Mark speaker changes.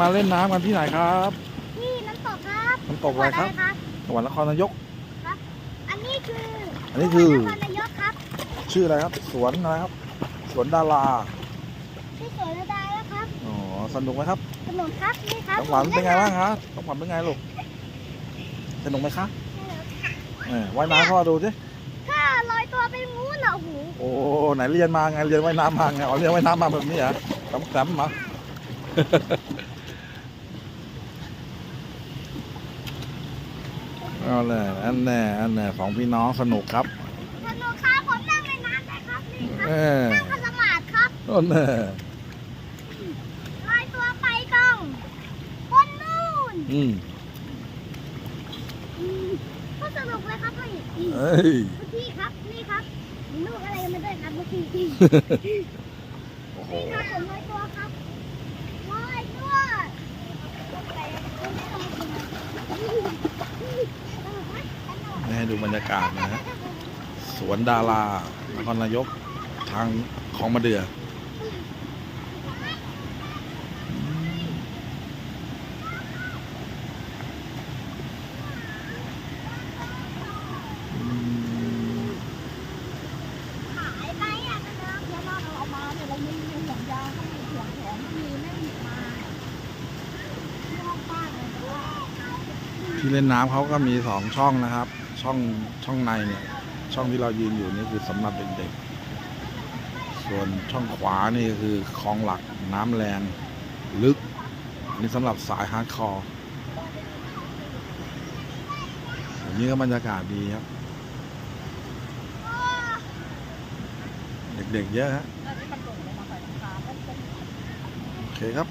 Speaker 1: มาเล่นน้ำกันที่ไหนครับ
Speaker 2: นี่น้ำตกครับ
Speaker 1: น้ำตกอะไรครับ
Speaker 2: จังหวัด
Speaker 1: จังหวัดนครนายก
Speaker 2: อันนี้คือ
Speaker 1: อันนี้คือ
Speaker 2: จังหวัดนครนายกครับ
Speaker 1: ชื่ออะไรครับ สวนอะไรครับ สวนดารา
Speaker 2: ที่สวนระดาแล้วครับ
Speaker 1: อ๋อสนุกไหมครับ
Speaker 2: ขนมครับนี่ครับ
Speaker 1: น้องขวัญเป็นไงบ้างคะน้องขวัญเป็นไงลูกสนุกไหมคะเออว่ายน้ำเข้ามาดูสิ
Speaker 2: ถ้าลอยตัวไปงูน่ะโอ้โห
Speaker 1: โอ้ไหนเรียนมาไงเรียนว่ายน้ำมาไงอ๋อเรียนว่ายน้ำมาแบบนี้เหรอแต้มแต้มมา เอาแหละอันแน่อันแน่สองพี่น้องสนุกครับ
Speaker 2: สนุกครับผมนั่งในน้ำได้ครับนี่ครับ
Speaker 1: เออ
Speaker 2: นั่งขัดสมาธิครับ
Speaker 1: โอ้แน่
Speaker 2: ลอยตัวไปตรงบนนู่น
Speaker 1: อืม
Speaker 2: อืมก็สนุกเลยครับพี่
Speaker 1: เอ้ย
Speaker 2: เมื่อกี้ครับนี่ครับลูกอะไรมาด้วยครับเมื่อกี้นี่
Speaker 1: โอ้โห
Speaker 2: ครับผมลอยตัวครับลอยตัวแต่ผมไม่ลอยตัวสนุกไหมสนุก
Speaker 1: นี่ ให้ดูบรรยากาศนะฮะสวนดารานครนายกทางของมะเดือ
Speaker 2: ที่เล่
Speaker 1: นน้ำเขาก็มีสองช่องนะครับ ช่องช่องในเนี่ย ช่องที่เรายืนอยู่นี่คือสำหรับเด็กๆ ส่วนช่องขวานี่คือคลองหลักน้ำแรงลึกนี่สำหรับสายฮาร์ดคอร์อันนี้ก็บรรยากาศดีครับ เด็กๆเยอะฮะโอเคครับ